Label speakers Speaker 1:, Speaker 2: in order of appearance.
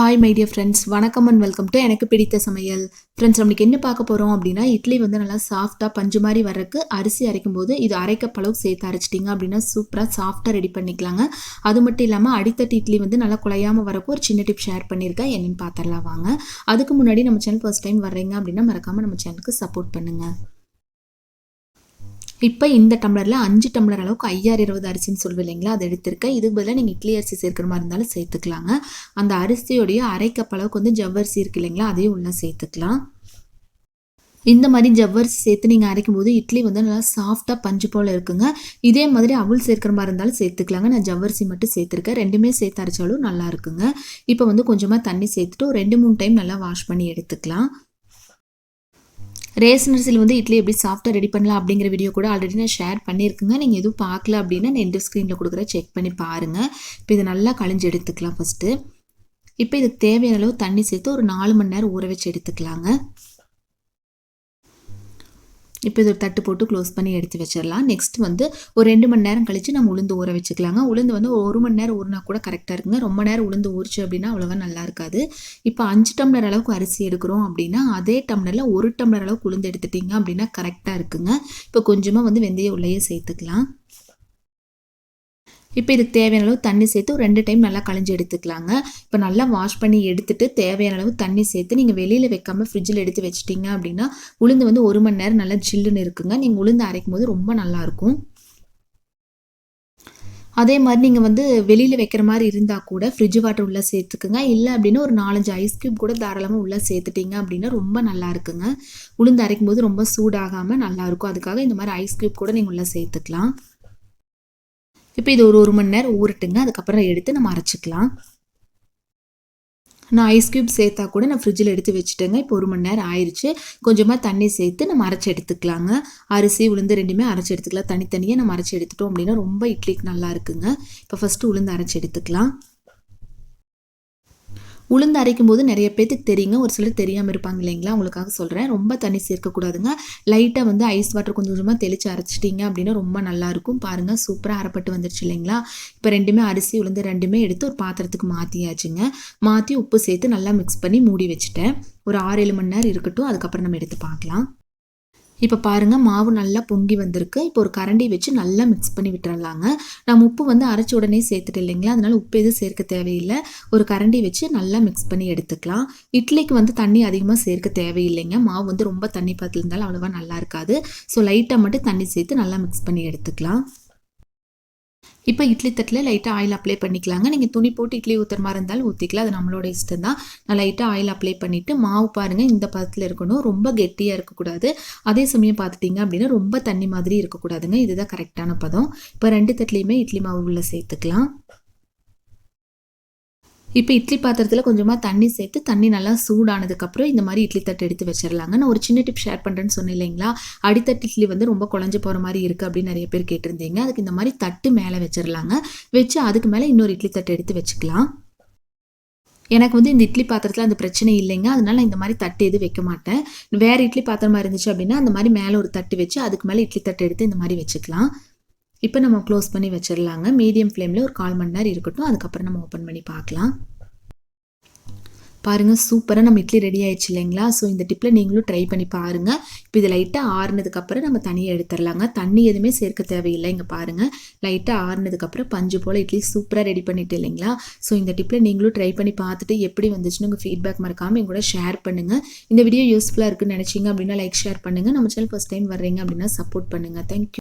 Speaker 1: Hi my dear friends வணக்கம் and welcome to எனக்கு பிடித்த சமையல். ஃப்ரெண்ட்ஸ் நம்மளுக்கு என்ன பார்க்க போகிறோம் அப்படின்னா இட்லி வந்து நல்லா சாஃப்டாக பஞ்சு மாதிரி வரக்கு அரிசி அரைக்கும் போது இது அரைக்க அளவுக்கு சேர்த்து அரைச்சிட்டிங்க அப்படின்னா சூப்பராக சாஃப்டாக ரெடி பண்ணிக்கலாங்க. அது மட்டும் இல்லாமல் அடித்தட்டு இட்லி வந்து நல்லா குலையாமல் வரக்கு ஒரு சின்ன டிப் ஷேர் பண்ணியிருக்கேன். என்னென்னு பார்த்துடலாம் வாங்க. அதுக்கு முன்னாடி நம்ம சேனல் ஃபர்ஸ்ட் டைம் வர்றீங்க அப்படின்னா மறக்காமல் நம்ம சேனலுக்கு சப்போர்ட் பண்ணுங்கள் இப்போ இந்த டம்ளரில் அஞ்சு டம்ளர் அளவுக்கு ஐயாயிரம் இருபது அரிசின்னு சொல்லுவேன் இல்லைங்களா? அதை எடுத்திருக்கேன். இதுக்கு பதிலாக நீங்கள் இட்லி அரிசி சேர்க்குற மாதிரி இருந்தாலும் சேர்த்துக்கலாங்க. அந்த அரிசியோடைய அரை கப் அளவுக்கு வந்து ஜவ்வரிசி இருக்கு இல்லைங்களா? அதையும் உள்ளே சேர்த்துக்கலாம். இந்த மாதிரி ஜவ்வரிசி சேர்த்து நீங்கள் அரைக்கும் போது இட்லி வந்து நல்லா சாஃப்டாக பஞ்சு போல் இருக்குங்க. இதே மாதிரி அவள் சேர்க்குற மாதிரி இருந்தாலும் சேர்த்துக்கலாங்க. நான் ஜவ்வரிசி மட்டும் சேர்த்துருக்கேன். ரெண்டுமே சேர்த்து அரைச்சாலும் நல்லா இருக்குங்க. இப்போ வந்து கொஞ்சமாக தண்ணி சேர்த்துட்டு ரெண்டு மூணு டைம் நல்லா வாஷ் பண்ணி எடுத்துக்கலாம். ரேசன் அரிசியில் வந்து இட்லி எப்படி சாஃப்டாக ரெடி பண்ணலாம் அப்படிங்கிற வீடியோ கூட ஆல்ரெடி நான் ஷேர் பண்ணியிருக்குங்க. நீங்கள் எதுவும் பார்க்கல அப்படின்னா நான் எந்த ஸ்க்ரீனில் கொடுக்குற செக் பண்ணி பாருங்கள் இப்போ இதை நல்லா கழிஞ்சு எடுத்துக்கலாம் ஃபஸ்ட்டு இப்போ இதுக்கு தேவையான அளவு தண்ணி சேர்த்து ஒரு நாலு மணி நேரம் ஊற வச்சு எடுத்துக்கலாங்க. இப்போ இது ஒரு தட்டு போட்டு க்ளோஸ் பண்ணி எடுத்து வச்சிடலாம். நெக்ஸ்ட் வந்து ஒரு ரெண்டு மணி நேரம் கழித்து நம்ம உளுந்து ஊற வச்சுக்கலாங்க. உளுந்து வந்து ஒரு மணி நேரம் ஊறினா கூட கரெக்டாக இருக்குங்க. ரொம்ப நேரம் உளுந்து ஊறிச்சு அப்படின்னா அவ்வளோவா நல்லா இருக்காது. இப்போ அஞ்சு டம்ளர் அளவுக்கு அரிசி எடுக்கிறோம் அப்படின்னா அதே டம்ளரில் ஒரு டம்ளர் அளவுக்கு உளுந்து எடுத்துட்டிங்க அப்படின்னா கரெக்டாக இருக்குங்க. இப்போ கொஞ்சமாக வந்து வெந்தயம் உள்ளேயே சேர்த்துக்கலாம். இப்போ இதுக்கு தேவையான அளவு தண்ணி சேர்த்து ரெண்டு டைம் நல்லா களைஞ்சி எடுத்துக்கலாங்க. இப்போ நல்லா வாஷ் பண்ணி எடுத்துட்டு தேவையான அளவு தண்ணி சேர்த்து நீங்கள் வெளியில் வைக்காமல் ஃப்ரிட்ஜில் எடுத்து வச்சிட்டிங்க அப்படின்னா உளுந்து வந்து ஒரு மணி நேரம் நல்லா ஜில்லுன்னு இருக்குங்க. நீங்கள் உளுந்து அரைக்கும் போது ரொம்ப நல்லாயிருக்கும் அதே மாதிரி நீங்கள் வந்து வெளியில் வைக்கிற மாதிரி இருந்தால் கூட ஃப்ரிட்ஜ் வாட்டர் உள்ளே சேர்த்துக்குங்க. இல்லை அப்படின்னா ஒரு நாலஞ்சு ஐஸ் க்யூப் கூட தாராளமாக உள்ளே சேர்த்துட்டிங்க அப்படின்னா ரொம்ப நல்லா இருக்குங்க. உளுந்து அரைக்கும் போது ரொம்ப சூடாகாமல் நல்லாயிருக்கும் அதுக்காக இந்த மாதிரி ஐஸ் க்யூப் கூட நீங்கள் உள்ளே சேர்த்துக்கலாம். இப்போ இது ஒரு ஒரு மணி நேரம் ஊறட்டுங்க. அதுக்கப்புறம் எடுத்து நம்ம அரைச்சிக்கலாம். நான் ஐஸ் க்யூப் சேர்த்தா கூட நான் ஃப்ரிட்ஜில் எடுத்து வச்சுட்டேங்க. இப்போ ஒரு மணி நேரம் ஆயிடுச்சு கொஞ்சமாக தண்ணி சேர்த்து நம்ம அரைச்சி எடுத்துக்கலாங்க. அரிசி உளுந்து ரெண்டுமே அரைச்சி எடுத்துக்கலாம். தனித்தனியாக நம்ம அரைச்சி எடுத்துட்டோம் அப்படின்னா ரொம்ப இட்லிக்கு நல்லா இருக்குங்க. இப்போ ஃபஸ்ட்டு உளுந்து அரைச்சி எடுத்துக்கலாம். உளுந்து அரைக்கும் போது நிறைய பேத்துக்கு தெரியுங்க. ஒரு சிலர் தெரியாமல் இருப்பாங்க இல்லைங்களா? உங்களுக்காக சொல்கிறேன் ரொம்ப தண்ணி சேர்க்கக்கூடாதுங்க. லைட்டாக வந்து ஐஸ் வாட்டர் கொஞ்சம் கொஞ்சமாக தெளித்து அரைச்சிட்டிங்க அப்படின்னா ரொம்ப நல்லாயிருக்கும் பாருங்கள் சூப்பராக அரைப்பட்டு வந்துருச்சு இல்லைங்களா? இப்போ ரெண்டுமே அரிசி உளுந்து ரெண்டுமே எடுத்து ஒரு பாத்திரத்துக்கு மாற்றியாச்சுங்க மாற்றி உப்பு சேர்த்து நல்லா மிக்ஸ் பண்ணி மூடி வச்சுட்டேன். ஒரு ஆறு ஏழு மணி நேரம் இருக்கட்டும். அதுக்கப்புறம் நம்ம எடுத்து பார்க்கலாம். இப்போ பாருங்கள் மாவு நல்லா பொங்கி வந்திருக்கு. இப்போ ஒரு கரண்டி வச்சு நல்லா மிக்ஸ் பண்ணி விட்டுறலாங்க. நம்ம உப்பு வந்து அரைச்ச உடனே சேர்த்துட்டு இல்லைங்களா? அதனால உப்பு எதுவும் சேர்க்க தேவையில்லை. ஒரு கரண்டி வச்சு நல்லா மிக்ஸ் பண்ணி எடுத்துக்கலாம். இட்லிக்கு வந்து தண்ணி அதிகமாக சேர்க்க தேவையில்லைங்க. மாவு வந்து ரொம்ப தண்ணி பார்த்துருந்தாலும் அவ்வளோவா நல்லா இருக்காது. ஸோ லைட்டாக மட்டும் தண்ணி சேர்த்து நல்லா மிக்ஸ் பண்ணி எடுத்துக்கலாம். இப்போ இட்லி தட்டில் லைட்டாக ஆயில் அப்ளை பண்ணிக்கலாங்க. நீங்கள் துணி போட்டு இட்லி ஊற்றுற மாதிரி இருந்தாலும் ஊற்றிக்கலாம் அது நம்மளோட இஷ்டம் தான். நான் லைட்டாக ஆயில் அப்ளை பண்ணிவிட்டு மாவு பாருங்கள் இந்த பதத்தில் இருக்கணும். ரொம்ப கெட்டியாக இருக்கக்கூடாது. அதே சமயம் பார்த்துட்டிங்க அப்படின்னா ரொம்ப தண்ணி மாதிரி இருக்கக்கூடாதுங்க. இதுதான் கரெக்டான பதம். இப்போ ரெண்டு தட்டிலையுமே இட்லி மாவு உள்ளே சேர்த்துக்கலாம். இப்போ இட்லி பாத்திரத்தில் கொஞ்சமாக தண்ணி சேர்த்து தண்ணி நல்லா சூடானதுக்கப்புறம் இந்த மாதிரி இட்லி தட்டு எடுத்து வச்சிடலாங்க நான் ஒரு சின்ன டிப் ஷேர் பண்ணுறேன்னு சொன்னேன் இல்லைங்களா? அடித்தட்டு இட்லி வந்து ரொம்ப குழஞ்சி போகிற மாதிரி இருக்குது அப்படின்னு நிறைய பேர் கேட்டிருந்தீங்க. அதுக்கு இந்த மாதிரி தட்டு மேலே வச்சிடலாங்க வச்சு அதுக்கு மேலே இன்னொரு இட்லி தட்டு எடுத்து வச்சுக்கலாம். எனக்கு வந்து இந்த இட்லி பாத்திரத்தில் அந்த பிரச்சனை இல்லைங்க. அதனால இந்த மாதிரி தட்டு எதுவும் வைக்க மாட்டேன். வேறு இட்லி பாத்திரமா இருந்துச்சு அப்படின்னா அந்த மாதிரி மேலே ஒரு தட்டு வச்சு அதுக்கு மேலே இட்லி தட்டு எடுத்து இந்த மாதிரி வச்சுக்கலாம். இப்போ நம்ம க்ளோஸ் பண்ணி வச்சிடலாங்க மீடியம் ஃப்ளேமில் ஒரு கால் மணி நேரம் இருக்கட்டும். அதுக்கப்புறம் நம்ம ஓப்பன் பண்ணி பார்க்கலாம். பாருங்கள் சூப்பராக நம்ம இட்லி ரெடி ஆயிடுச்சு இல்லைங்களா? ஸோ இந்த டிப்பில் நீங்களும் ட்ரை பண்ணி பாருங்கள் இப்போ இது லைட்டாக ஆறுனதுக்கப்புறம் நம்ம தனியாக எடுத்துடலாங்க தண்ணி எதுவுமே சேர்க்க தேவையில்லை. இங்கே பாருங்கள் லைட்டாக ஆறுனதுக்கப்புறம் பஞ்சு போல் இட்லி சூப்பராக ரெடி பண்ணிட்டு இல்லைங்களா? ஸோ இந்த டிப்பில் நீங்களும் ட்ரை பண்ணி பார்த்துட்டு எப்படி வந்துச்சுன்னு உங்கள் ஃபீட்பேக் மறக்காமல் எங்கூட ஷேர் பண்ணுங்கள் இந்த வீடியோ யூஸ்ஃபுல்லாக இருக்குன்னு நினச்சிங்க அப்படின்னா லைக் ஷேர் பண்ணுங்கள் நம்ம சேனல் ஃபஸ்ட் டைம் வர்றீங்க அப்படின்னா சப்போர்ட் பண்ணுங்கள் தேங்க்யூ